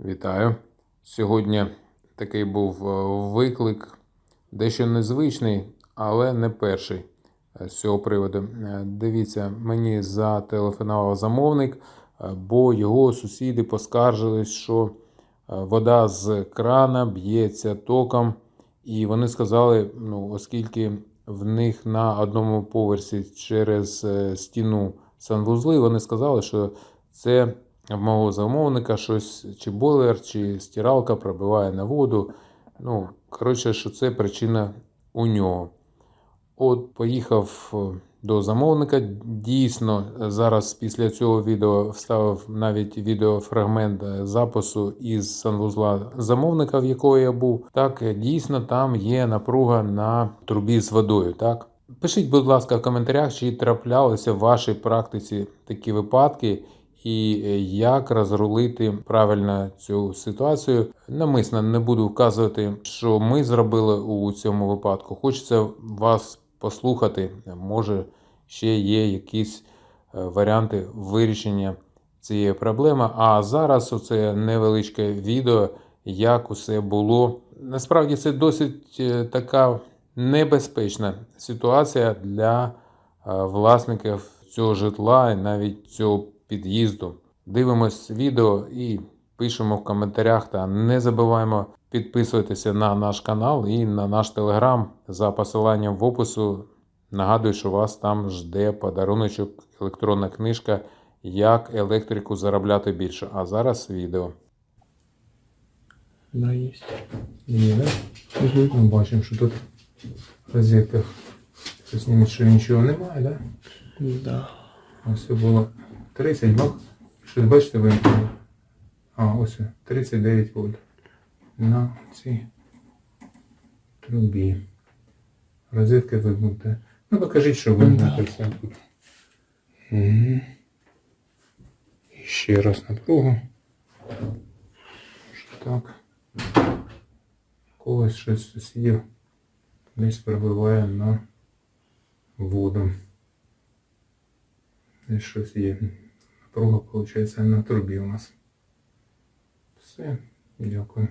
Вітаю. Сьогодні такий був е, виклик, дещо незвичний, але не перший е, з цього приводу. Е, Дивіться, мені зателефонував замовник, бо його сусіди поскаржились, що вода з крана б'ється током, і вони сказали, ну, оскільки в них на одному поверсі через стіну санвузли, вони сказали, що це в мого замовника щось, чи бойлер, чи стиралка пробиває на воду. Ну, коротше, що це причина у нього. От поїхав е, до замовника. Дійсно, зараз після цього відео вставив навіть відеофрагмент е, запису із санвузла замовника, в якого я був. Так, е, дійсно, там є напруга на трубі з водою. Так? Пишіть, будь ласка, в коментарях, чи траплялися в вашій практиці такі випадки, і е, як розрулити правильно цю ситуацію. Намисно не буду вказувати, що ми зробили у цьому випадку. Хочеться вас послухати. Може, ще є якісь е, варіанти вирішення цієї проблеми. А зараз оце невеличке відео, як усе було. Насправді це досить е, така небезпечна ситуація для власників цього житла і навіть цього під'їзду. Дивимось відео і пишемо в коментарях та не забуваємо підписуватися на наш канал і на наш телеграм за посиланням в опису. Нагадую, що вас там жде подаруночок, електронна книжка Як електрику заробляти більше. А зараз відео. Да, есть. Є, да? Угу. Ми бачимо, що тут в розетках щось нічого, нічого немає, да? Да. Ось це було 30 бак. Щось бачите вимкнуло? А, ось 39 вольт. На цій трубі. Розетка вимкнута. Ну покажіть, що вимкнута все. Угу. І ще раз напругу. Так. Когось щось сусідів десь пробиває на воду. Десь щось є. Напруга, виходить, на трубі у нас. Все, дякую.